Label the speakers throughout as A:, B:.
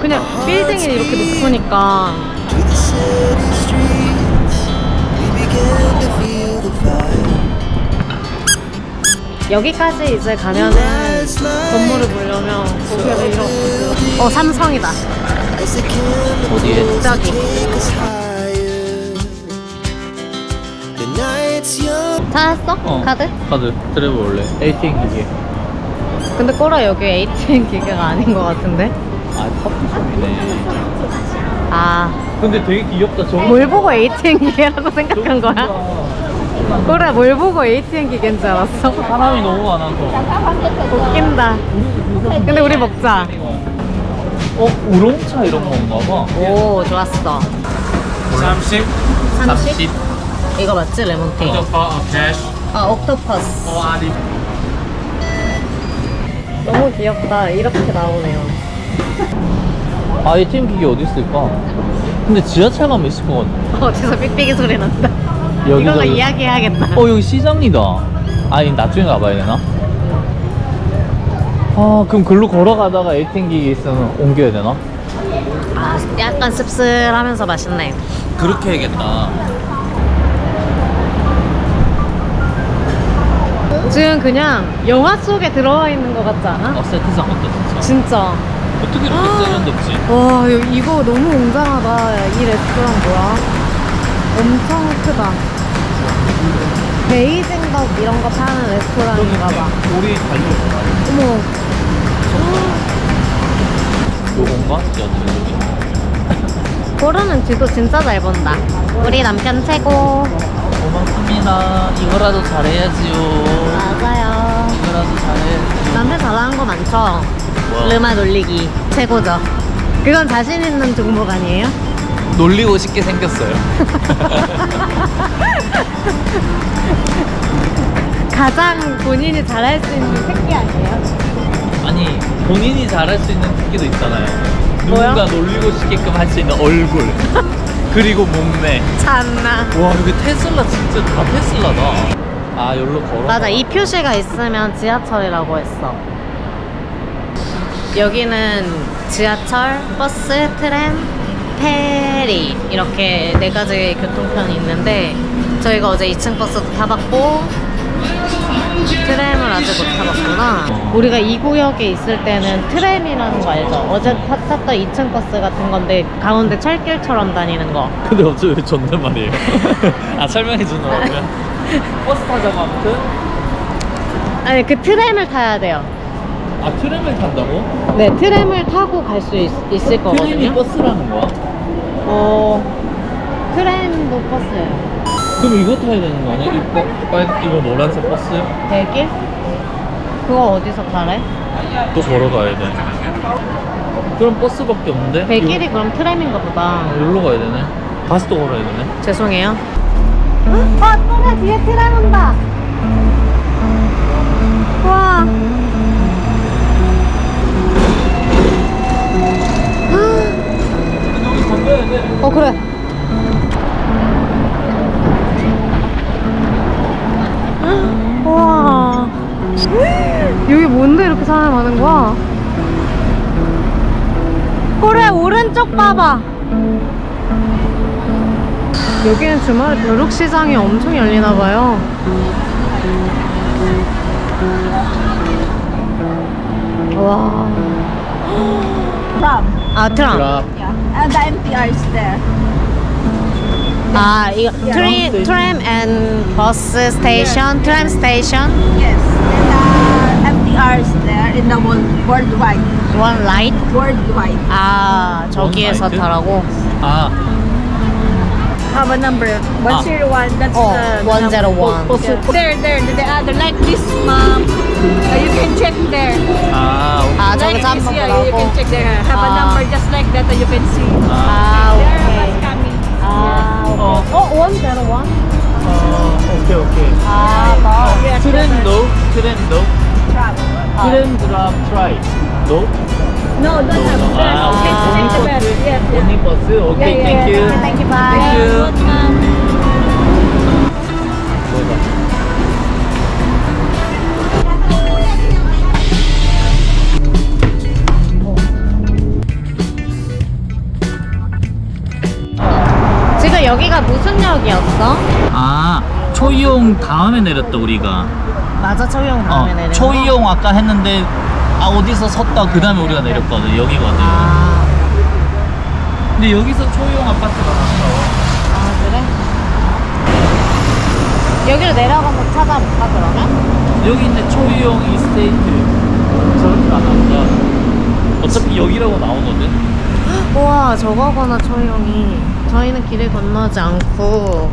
A: 그냥 빌딩이 이렇게 높으니까. 여기까지 이제 가면은 건물을 보려면 고개를 잃어. 어 삼성이다.
B: 어디에?
A: 저기. 찾았어?
B: 어.
A: 카드?
B: 카드 트래블 원래 ATM 기계
A: 근데 꼬라 여기 ATM 기계가 아닌 것 같은데?
B: 아 커피숍이네
A: 아,
B: 근데 되게 귀엽다 저거
A: 뭘 보고 ATM 기계라고 생각한 거야? 꼬라 뭘 보고 ATM 기계인 줄 알았어?
B: 사람이 너무 많아서
A: 웃긴다. 근데 우리 먹자.
B: 어? 우롱차 이런 건가 봐
A: 오, 좋았어.
B: 30
A: 30? 이거 맞지? 레몬티.
B: 캐시
A: 아, 옥토퍼스.
B: 어 아니
A: 너무 귀엽다. 이렇게 나오네요.
B: 아 ATM 기계 어디 있을까? 근데 지하철 가면 있을 것 같네
A: 어디서 삑삑이 소리 난다.
B: 여기서-
A: 이걸로 이야기해야겠다.
B: 어 여기 시장이다 아니 나중에 가봐야 되나? 아 그럼 글로 걸어가다가 ATM 기계 있으면 옮겨야 되나?
A: 아, 약간 씁쓸하면서 맛있네.
B: 그렇게 해야겠다
A: 지금 그냥 영화 속에 들어와 있는 것 같지 않아?
B: 어 세트장 같다 진짜
A: 진짜.
B: 어떻게 이렇게 세련됐지?
A: 와, 여- 이거 너무 웅장하다. 이 레스토랑 뭐야? 엄청 크다. 베이징덕 이런 거 파는 레스토랑인가 봐.
B: 우리 달려
A: 어머,
B: 요건가? 여기
A: 고르는 지도 진짜 잘 본다. 우리 남편 최고.
B: 고맙습니다 이거라도 잘해야지요
A: 맞아요.
B: 이거라도 잘해야지
A: 남편 잘하는 거 많죠? 르마 놀리기. 최고죠. 그건 자신 있는 종목 아니에요?
B: 놀리고 싶게 생겼어요
A: 가장 본인이 잘할 수 있는 새끼 아니에요?
B: 아니 본인이 잘할 수 있는 특기도 있잖아요
A: 뭐야?
B: 누군가 놀리고 싶게끔 할 수 있는 얼굴 그리고 몸매
A: 참나.
B: 와 여기 테슬라 진짜 다 테슬라다 아 여기로 걸어
A: 맞아, 이 표시가 있으면 지하철이라고 했어. 여기는 지하철, 버스, 트램, 페리 이렇게 네 가지 교통편이 있는데 저희가 어제 2층 버스도 타봤고 트램을 아직 못 타봤구나. 우리가 이 구역에 있을 때는 트램이라는 거 알죠? 어제 타- 탔던 2층 버스 같은 건데 가운데 철길처럼 다니는 거.
B: 근데 어차피 왜 존댓말이에요 아 설명해 주더라고요 버스 타자고 아무튼
A: 아니 그 트램을 타야 돼요.
B: 아 트램을 탄다고?
A: 네, 트램을 타고 갈 수 있을
B: 트램이
A: 거거든요.
B: 버스라는 거야?
A: 어, 트램도 버스예요.
B: 그럼 이거 타야 되는 거 아니야? 이거, 빨 이거 노란색 버스?
A: 대길? 그거 어디서 타래?
B: 또 걸어 가야 돼 그럼 버스밖에 없는데?
A: 대길이 그럼 트램인가 보다.
B: 여기로 가야 되네 다시 또 걸어야 되네
A: 죄송해요. 아, 또래 뒤에 트램 온다. 여기는 주말에 벼룩시장이 엄청 열리나 봐요. 와.
C: From.
A: 아, 트럼.
C: Yeah. And the MTR is there.
A: 아, 이거
C: Yeah.
A: 트림, 트램 앤 버스 스테이션, 트램 스테이션,
C: Yes. And the MTR is there in the world, worldwide.
A: 원 라이트.
C: Worldwide.
A: 아, 저기에서
B: 라이트?
A: 타라고.
B: 아
C: Have a number. 101. That's
A: Oh,
C: the, the
A: 101.
C: number. Yeah. There, there, the, the other. Like this, ma'am. Uh, you can check there.
B: 아, 오케이.
A: 아,
C: like
A: 저기서
C: this,
A: 한번
C: yeah, you
A: 보라고.
C: can check there. Have a
A: Ah.
C: number just like that, uh, you can see.
A: 아,
C: There are
A: 오케이.
C: bus coming.
A: 아, 오케이.
B: 어.
A: 어, 원 제로 원?
B: 어, 오케이 오케이
A: 아, 나.
C: Yes,
B: 트렌
C: yes,
B: 노? 트렌 노?
C: Trap.
B: 트렌 드랍 트라이 노?
C: No, don't have
B: 아, 버스? 오케이,
C: 예, 예.
B: 땡큐.
A: 땡큐, 바이.
B: 땡큐. 지금
A: 여기가 무슨 역이었어?
B: 아, 초이용 다음에 내렸다, 우리가.
A: 맞아, 초이용
B: 어,
A: 다음에 내려.
B: 초이용 아까 했는데, 아, 어디서 섰다, 그 다음에 우리가 내렸거든. 여기거든.
A: 아.
B: 근데 여기서 초이용 아파트가 나왔어.
A: 아 그래? 여기로 내려가서 찾아볼까 그러면?
B: 여기 있는 초이용 이스테이트. 저렇게 안 나온다 어차피 여기라고 나오거든.
A: 우와 저거구나 초이용이. 저희는 길을 건너지 않고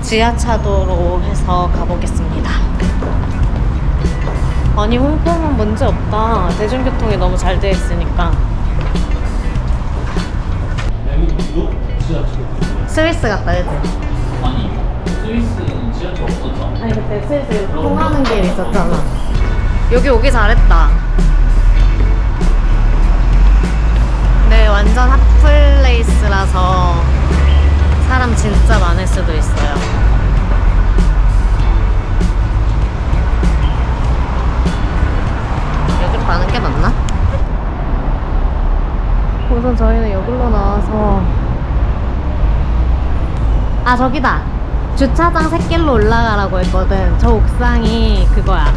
A: 지하차도로 해서 가보겠습니다. 아니 홍콩은 문제 없다. 대중교통이 너무 잘돼 있으니까
B: 지하철
A: 스위스 같다 그지?
B: 아니 스위스는 지하철 없었잖아
A: 아니 그때 슬슬 통하는 길 있었잖아 여기 오기 잘했다 네 완전 핫플레이스라서 사람 진짜 많을 수도 있어요 여기로 가는 게 맞나? 우선 저희는 여기로 나와서 아 저기다. 주차장 샛길로 올라가라고 했거든. 저 옥상이 그거야.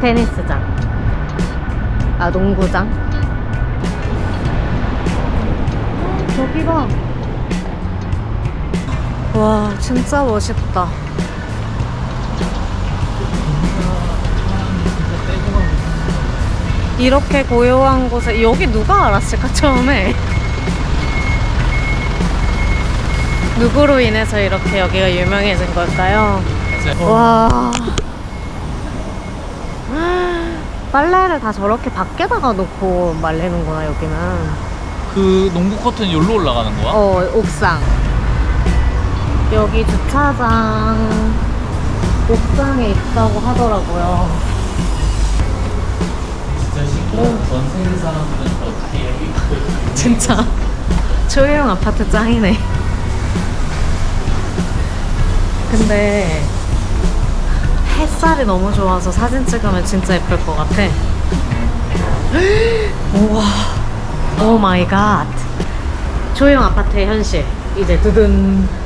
A: 테니스장. 아 농구장? 저기 봐와 진짜 멋있다. 이렇게 고요한 곳에 여기 누가 알았을까 처음에 누구로 인해서 이렇게 여기가 유명해진 걸까요? 와. 빨래를 다 저렇게 밖에다가 놓고 말리는구나, 여기는.
B: 그 농구 코트는 여기로 올라가는 거야?
A: 어, 옥상. 여기 주차장 옥상에 있다고 하더라고요.
B: 진짜 신기하다 전 세계 사람들은 다 여기
A: 진짜. 초유형 아파트 짱이네. 근데 햇살이 너무 좋아서 사진 찍으면 진짜 예쁠 것 같아. 우와. 오 마이 갓. 초유형 아파트의 현실. 이제 두둔.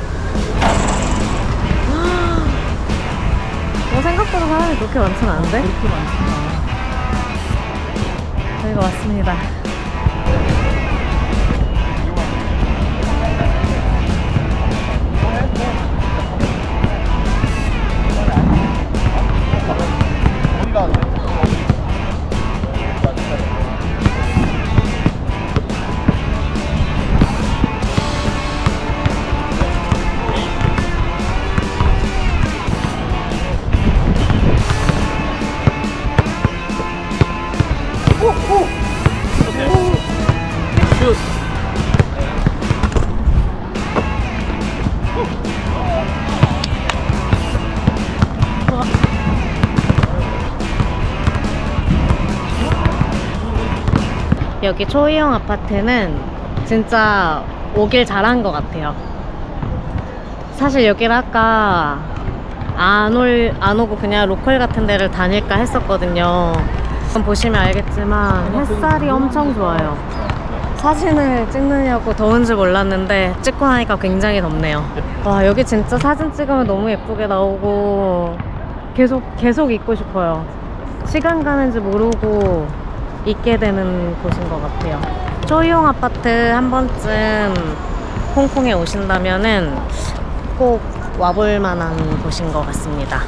A: 어, 생각보다 사람이 그렇게 많진 않은데?
B: 그렇게 많구나
A: 저희가 왔습니다.
B: kaldı.
A: 여기 초이형 아파트는 진짜 오길 잘한 것 같아요. 사실 여기를 아까 안, 올, 안 오고 그냥 로컬 같은 데를 다닐까 했었거든요. 보시면 알겠지만 햇살이 엄청 좋아요. 사진을 찍느냐고 더운지 몰랐는데 찍고 나니까 굉장히 덥네요. 와 여기 진짜 사진 찍으면 너무 예쁘게 나오고 계속 계속 있고 싶어요. 시간 가는지 모르고 있게 되는 곳인 것 같아요. 초이용 아파트 한 번쯤 홍콩에 오신다면은 꼭 와볼 만한 곳인 것 같습니다.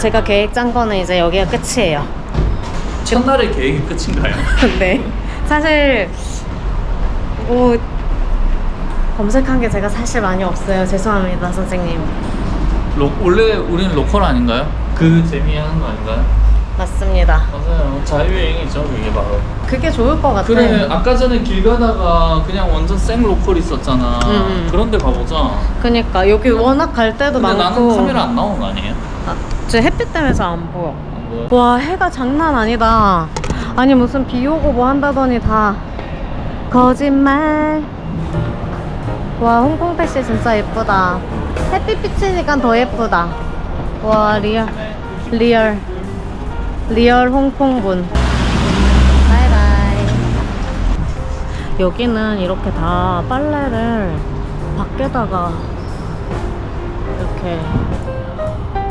A: 제가 계획 짠 거는 이제 여기가 끝이에요.
B: 첫날의 계획이 끝인가요?
A: 네. 사실 뭐 검색한 게 제가 사실 많이 없어요. 죄송합니다, 선생님.
B: 로, 원래 우리는 로컬 아닌가요? 그 재미 하는 거 아닌가요?
A: 맞습니다.
B: 맞아요 자유여행이죠 그게 바로
A: 그게 좋을 것 같아.
B: 그래 아까 전에 길 가다가 그냥 완전 생 로컬 있었잖아
A: 음.
B: 그런 데 가보자
A: 그니까 여기 워낙 갈 때도
B: 근데
A: 많고.
B: 나는 카메라 안 나오는 거 아니에요?
A: 아, 제 햇빛 때문에 안 보여.
B: 안 보여요?
A: 와 해가 장난 아니다. 아니 무슨 비 오고 뭐 한다더니 다 거짓말. 와 홍콩 택시 진짜 예쁘다. 햇빛 비치니까 더 예쁘다. 와 리얼 리얼 리얼 홍콩분. 바이바이. 여기는 이렇게 다 빨래를 밖에다가 이렇게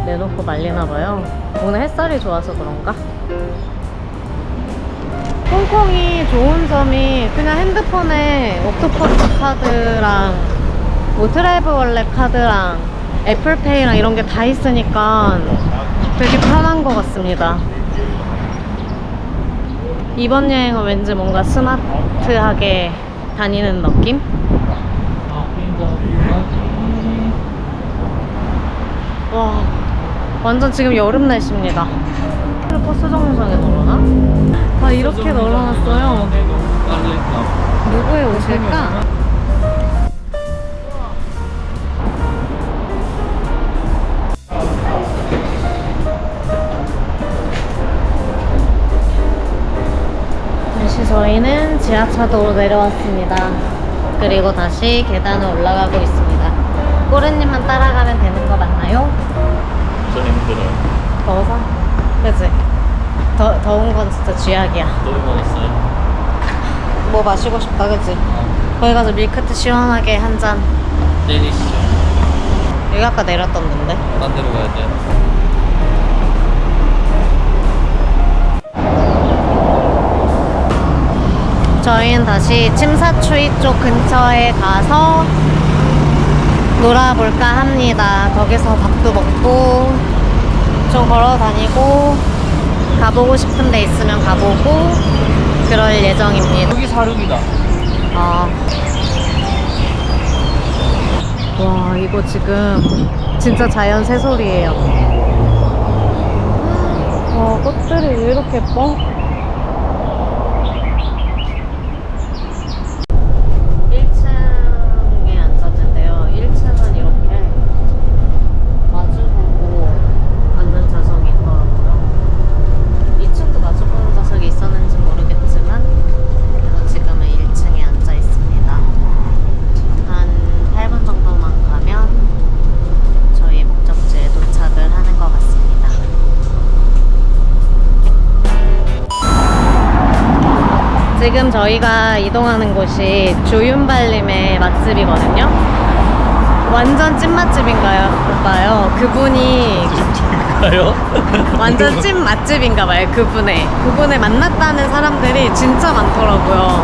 A: 내놓고 말리나 봐요. 오늘 햇살이 좋아서 그런가? 홍콩이 좋은 점이 그냥 핸드폰에 옥토퍼스 카드랑 뭐 드라이브 월렛 카드랑 애플페이랑 이런 게 다 있으니까 되게 편한 것 같습니다. 이번 여행은 왠지 뭔가 스마트하게 다니는 느낌? 와, 완전 지금 여름 날씨입니다. 버스 정류장에 널어놔? 아, 이렇게 널어놨어요. 누구의 옷일까? 다시 저희는 지하차도로 내려왔습니다. 그리고 다시 계단을 올라가고 있습니다. 꼬르님만 따라가면 되는 거 맞나요?
B: 저 힘들어요.
A: 더워서? 그치? 더, 더운 건 진짜 쥐약이야.
B: 너무 먹었어요.
A: 뭐 마시고 싶다, 그치? 거기 가서 밀크티 시원하게 한 잔.
B: 내리시죠.
A: 여기 아까 내렸던 데인데?
B: 딴 데로 가야 돼.
A: 저희는 다시 침사추이 쪽 근처에 가서 놀아볼까 합니다. 거기서 밥도 먹고 좀 걸어 다니고 가보고 싶은 데 있으면 가보고 그럴 예정입니다.
B: 여기 사륙이다.
A: 아. 와, 이거 지금 진짜 자연 새소리예요. 와, 꽃들이 왜 이렇게 예뻐? 지금 저희가 이동하는 곳이 조윤발님의 맛집이거든요. 완전 찐 맛집인가요? 봐요. 그분이
B: 가요?
A: 완전 찐 맛집인가 봐요. 그분의. 그분을 만났다는 사람들이 진짜 많더라고요.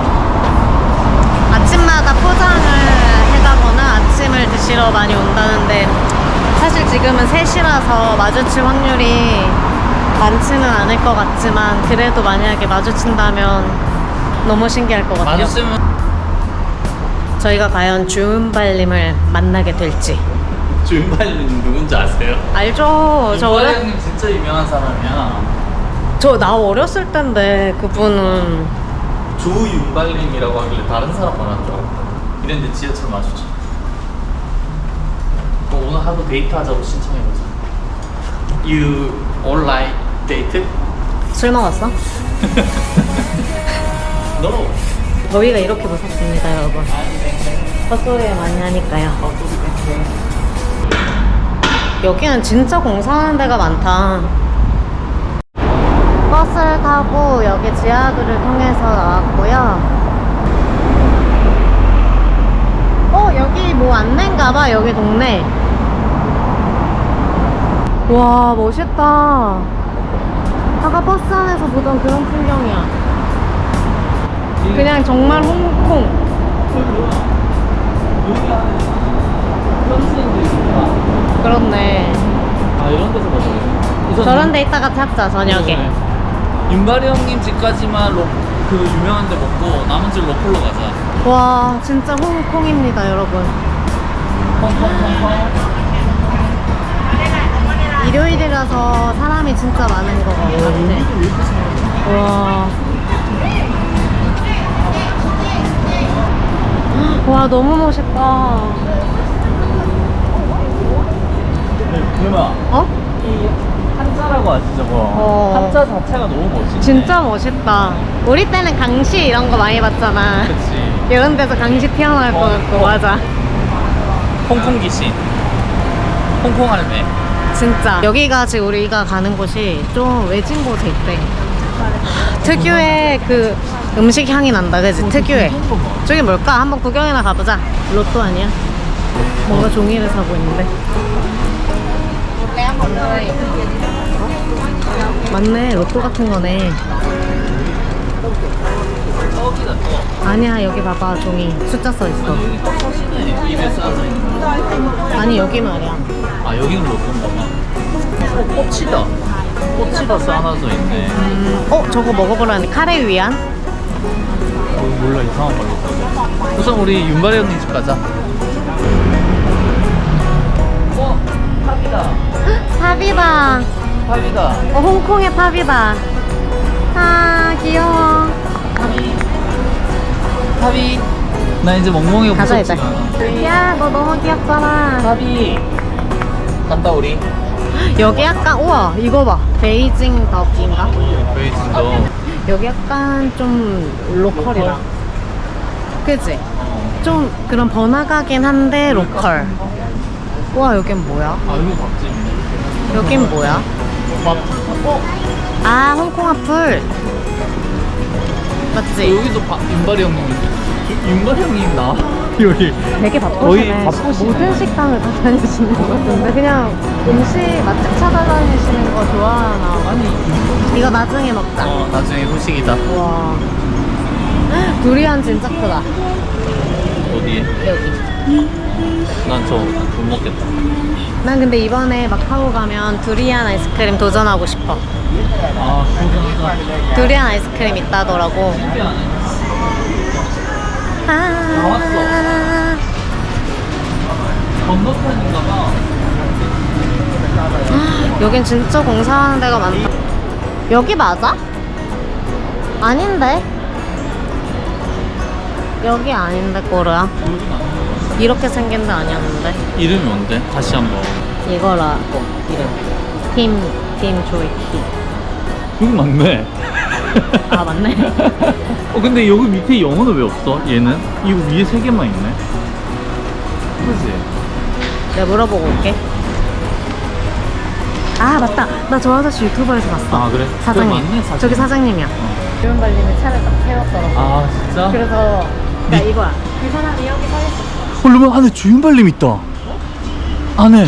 A: 아침마다 포장을 해가거나 아침을 드시러 많이 온다는데 사실 지금은 3시라서 마주칠 확률이 많지는 않을 것 같지만 그래도 만약에 마주친다면 너무 신기할 것 같아요. 저희가 과연 주은발님을 만나게 될지
B: 주인발님 누군지 아세요?
A: 알죠? 저
B: 주인발님 진짜 유명한 사람이야.
A: 저나 어렸을 때인데 그분은
B: 조윤발님이라고 하길래 다른 사람 말하는 줄 알았다. 이랬는데 지하철 마주쳐. 그럼 오늘 하루 데이트하자고 신청해보자. You online date?
A: 술 먹었어?
B: No.
A: 더위가 이렇게 무섭습니다, 여러분. 헛소리 많이 하니까요. 여기는 진짜 공사하는 데가 많다. 버스를 타고 여기 지하도를 통해서 나왔고요. 어, 여기 뭐 안내인가 봐, 여기 동네. 와, 멋있다. 아까 버스 안에서 보던 그런 풍경이야. 그냥 정말 홍콩. 그렇네.
B: 아 이런 데서 먹어요.
A: 저런 데 이따가 찾자, 저녁에.
B: 네. 윤발이 형님 집까지만 로, 그 유명한 데 먹고 나머지 로컬로 가자.
A: 와, 진짜 홍콩입니다, 여러분.
B: 펑펑펑펑.
A: 일요일이라서 사람이 진짜 많은 것 같아. 와. 와, 너무 멋있다.
B: 그러면
A: 어?
B: 이 한자라고 하지 저거.
A: 어.
B: 한자 자체가 너무 멋있네.
A: 진짜 멋있다. 우리 때는 강시 이런 거 많이 봤잖아.
B: 그치.
A: 이런 데서 강시 튀어나올 것 같고,
B: 어, 어.
A: 맞아.
B: 홍콩 귀신. 홍콩 할매.
A: 진짜 여기가 지금 우리가 가는 곳이 좀 외진 곳에 있대 특유의 그 음식 향이 난다 그지 특유의 저기 뭘까 한번 구경이나 가보자 로또 아니야 뭔가 종이를 사고 있는데 어? 맞네 로또 같은 거네. 아니야 여기 봐봐 종이 숫자 써 있어
B: 여기 또 서시네. 입에 싸져 있는.
A: 아니 여기 말이야
B: 아 여기는 로또인가 봐. 어, 꽃이다. 꽃이다 쌓아놔져 있네.
A: 음, 어 저거 먹어보라니 카레 위안
B: 어, 몰라 이상한 걸로 써져. 우선 우리 윤발이 형님 집 가자. 어 팝이다.
A: 팝이다
B: 팝이다.
A: 어, 홍콩의 팝이다. 아, 귀여워.
B: 팝이. 팝이. 나 이제 멍멍이가
A: 가자,
B: 무섭지
A: 이제.
B: 않아.
A: 야, 너 너무 귀엽잖아.
B: 팝이. 간다 우리.
A: 여기 약간, 우와, 이거 봐. 베이징 덕인가?
B: 베이징도.
A: 여기 약간 좀 로컬이다. 그지?
B: 어.
A: 좀 그런 번화가긴 한데 로컬. 우와, 여긴 뭐야?
B: 아 여기 밥집이네.
A: 여긴 뭐야?
B: 밥. 어.
A: 아, 홍콩 와플. 맞지?
B: 여기도 밥 윤발이 형님. 윤발이 형님 나. 여기.
A: 되게 바쁘시네.
B: 바쁘시네.
A: 모든 식당을 다 다니시는 것 같은데 그냥 음식 맛집 찾아다니시는 거 좋아하나?
B: 아니.
A: 이거 나중에 먹자.
B: 어 나중에 후식이다.
A: 와. 두리안 진짜 크다.
B: 어디에?
A: 여기.
B: 난 저 못 먹겠다.
A: 난 근데 이번에 마카오 가면 두리안 아이스크림 도전하고 싶어.
B: 아 그거
A: 두리안 아이스크림 있다더라고. 아.
B: 건너편인가 봐.
A: 여긴 진짜 공사하는 데가 많다. 여기 맞아? 아닌데? 여기 아닌데, 꼬르야. 이렇게 생긴 데 아니었는데?
B: 이름이 뭔데? 다시 한번.
A: 이거라, 이름. 팀, 팀 조이키.
B: 여기 맞네.
A: 아, 맞네.
B: 어 근데 여기 밑에 영어는 왜 없어? 얘는? 이거 위에 세 개만 있네. 그지?
A: 내가 물어보고 올게. 아, 맞다. 나 저 아저씨 유튜버에서 봤어.
B: 아 그래?
A: 사장님.
B: 그래, 맞네, 사장님.
A: 저기 사장님이야. 주문 발님이 차를 딱 세웠더라고.
B: 아 진짜?
A: 그래서, 그러니까
B: 니-
A: 이거야. 그 사람이 여기 서 있어.
B: 어, 그러면 안에 주윤발님 있다. 안에.